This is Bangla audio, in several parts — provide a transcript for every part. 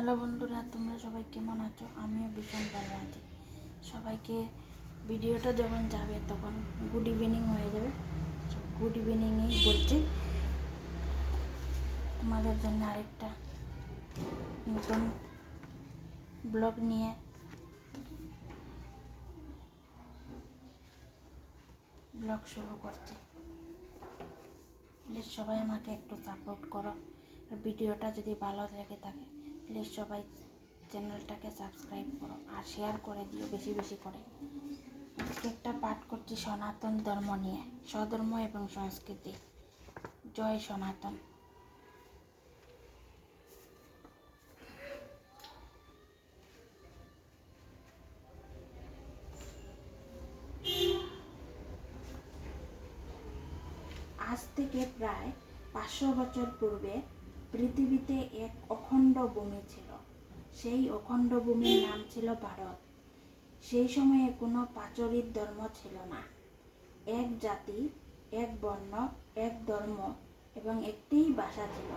হ্যালো বন্ধুরা, তোমরা সবাই কেমন আছো? আমিও ভীষণ ভালো আছি। সবাইকে ভিডিওটা যখন যাবে, তখন গুড ইভিনিং হয়ে যাবে। গুড ইভিনিংই বলছি। তোমাদের জন্য আরেকটা নতুন ব্লগ নিয়ে। ব্লগ শুরু করছি। সবাই আমাকে একটু সাপোর্ট করো। ভিডিওটা যদি ভালো লেগে থাকে প্লিজ সবাই চ্যানেলটাকে সাবস্ক্রাইব করো আর শেয়ার করে দিও বেশি বেশি করে। আজকে একটা পাঠ করছি সনাতন ধর্ম নিয়ে, স্বধর্ম এবং সংস্কৃতি। জয় সনাতন। আজ থেকে প্রায় পাঁচশো বছর পূর্বে পৃথিবীতে এক অখণ্ড ভূমি ছিল। সেই অখণ্ড ভূমির নাম ছিল ভারত। সেই সময়ে কোনো পাচরিত ধর্ম ছিল না। এক জাতি, এক বর্ণ, এক ধর্ম এবং একটিই ভাষা ছিল।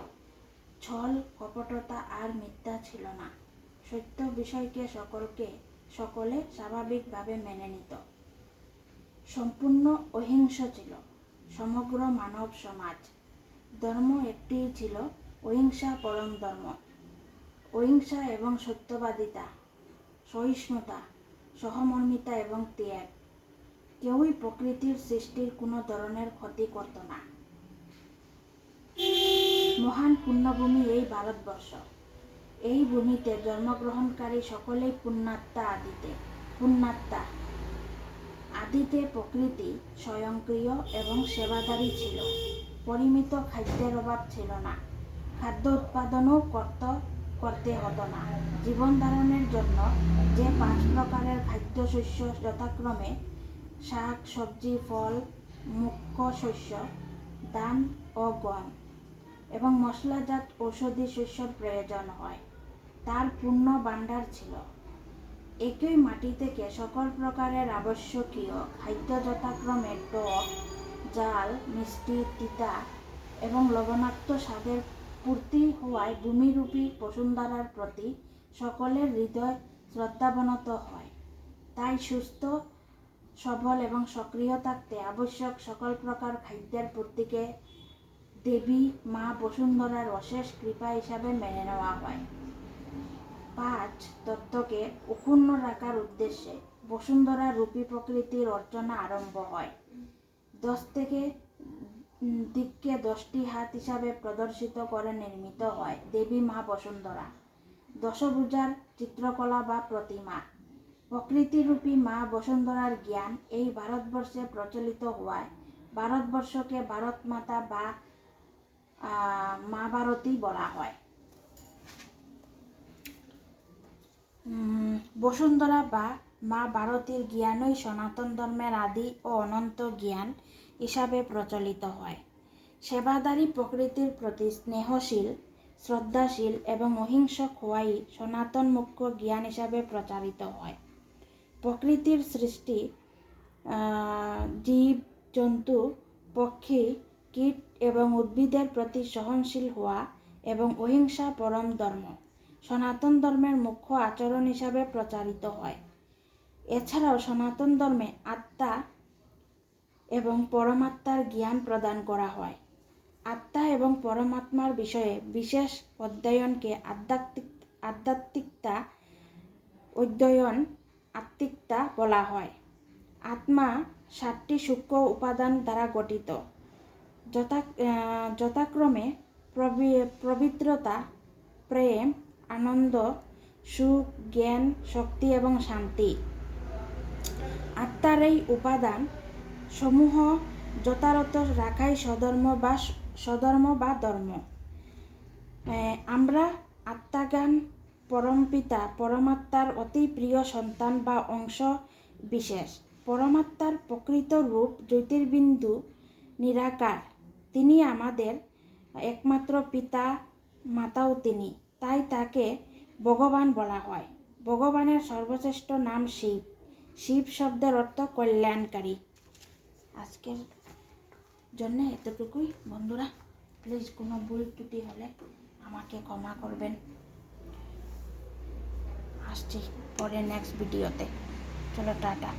ছল, কপটতা আর মিথ্যা ছিল না। সত্য বিষয়কে সকলকে, সকলে স্বাভাবিকভাবে মেনে নিত। সম্পূর্ণ অহিংস ছিল। সমগ্র মানব সমাজ। ধর্ম একটিই ছিল অহিংসা পরম ধর্ম। অহিংসা এবং সত্যবাদিতা, সহিষ্ণুতা, সহমর্মিতা এবং ত্যাগ। কেউই প্রকৃতির সৃষ্টির কোনো ধরনের ক্ষতি করত না। মহান পুণ্যভূমি এই ভারতবর্ষ। এই ভূমিতে জন্মগ্রহণকারী সকলেই পুণ্যাত্মা আদিতে পুণ্যাত্মা। আদিতে প্রকৃতি স্বয়ংক্রিয় এবং সেবাদারী ছিল। পরিমিত খাদ্যের অভাব ছিল না। খাদ্য উৎপাদনও করত করতে হতো না। জীবন ধারণের জন্য যে পাঁচ প্রকারের খাদ্য শস্য যথাক্রমে শাক সবজি ফল, মুখ্য শস্য, ধান ও গম এবং মশলাজাত ঔষধি শস্যর প্রয়োজন হয়। তার পূর্ণ ভাণ্ডার ছিল। একই মাটি থেকে সকল প্রকারের আবশ্যকীয় খাদ্য যথাক্রমে টক, জাল, মিষ্টি, তিতা এবং লবণাক্ত স্বাদের পূর্তি হওয়ায় ভূমিরূপী বসুন্ধরার প্রতি সকলের হৃদয় শ্রদ্ধাবনত হয়। তাই সুস্থ, সবল এবং সক্রিয় থাকতে আবশ্যক সকল প্রকার খাদ্যের পূর্তিকে দেবী মা বসুন্ধরার অশেষ কৃপা হিসাবে মেনে নেওয়া হয়। পাঁচ তত্ত্বকে অক্ষুণ্ণ রাখার উদ্দেশ্যে বসুন্ধরা রূপী প্রকৃতির অর্চনা আরম্ভ হয়। দশ থেকে দিককে দশটি হাত হিসাবে প্রদর্শিত করে নির্মিত হয়, দেবী মা বসুন্ধরা দশভুজার চিত্রকলা বা প্রতিমা। প্রকৃতিরূপী মা বসুন্ধরার জ্ঞান এই ভারতবর্ষে প্রচলিত হওয়ায় ভারতবর্ষকে ভারত মাতা বা মা ভারতী বলা হয়। বসুন্ধরা বা মা ভারতীর জ্ঞানই সনাতন ধর্মের আদি ও অনন্ত জ্ঞান। হিসাবে প্রচলিত হয়। সেবাদারী প্রকৃতির প্রতি স্নেহশীল, শ্রদ্ধাশীল এবং অহিংস খোয়াই সনাতন মুখ্য জ্ঞান হিসাবে প্রচারিত হয়। প্রকৃতির সৃষ্টি জীব, জন্তু, পক্ষী, কীট এবং উদ্ভিদের প্রতি সহনশীল হওয়া এবং অহিংসা পরম ধর্ম, সনাতন ধর্মের মুখ্য আচরণ হিসাবে প্রচারিত হয়। এছাড়াও সনাতন ধর্মে আত্মা এবং পরমাত্মার জ্ঞান প্রদান করা হয়। আত্মা এবং পরমাত্মার বিষয়ে বিশেষ অধ্যয়নকে আধ্যাত্মিক, আধ্যাত্মিকতা অধ্যয়ন আত্মিকতা বলা হয়। আত্মা সাতটি সূক্ষ্ম উপাদান দ্বারা গঠিত। যথা যথাক্রমে পবিত্রতা, প্রেম, আনন্দ, সুখ, জ্ঞান, শক্তি এবং শান্তি। আত্মার এই উপাদান সমূহ যথারত রাখাই সধর্ম বা সধর্ম বা ধর্ম। আমরা আত্মাজ্ঞান, পরমপিতা, পরমাত্মার অতি প্রিয় সন্তান বা অংশ বিশেষ। পরমাত্মার প্রকৃত রূপ জ্যোতির্বিন্দু নিরাকার। তিনি আমাদের একমাত্র পিতা, মাতাও তিনি। তাই তাকে ভগবান বলা হয়। ভগবানের সর্বশ্রেষ্ঠ নাম শিব। শিব শব্দের অর্থ কল্যাণকারী। আজকের জন্য এতটুকুই। বন্ধুরা প্লিজ কোনো ভুল ত্রুটি হলে আমাকে ক্ষমা করবেন। আসছি পরে নেক্সট ভিডিওতে চলো, টাটা।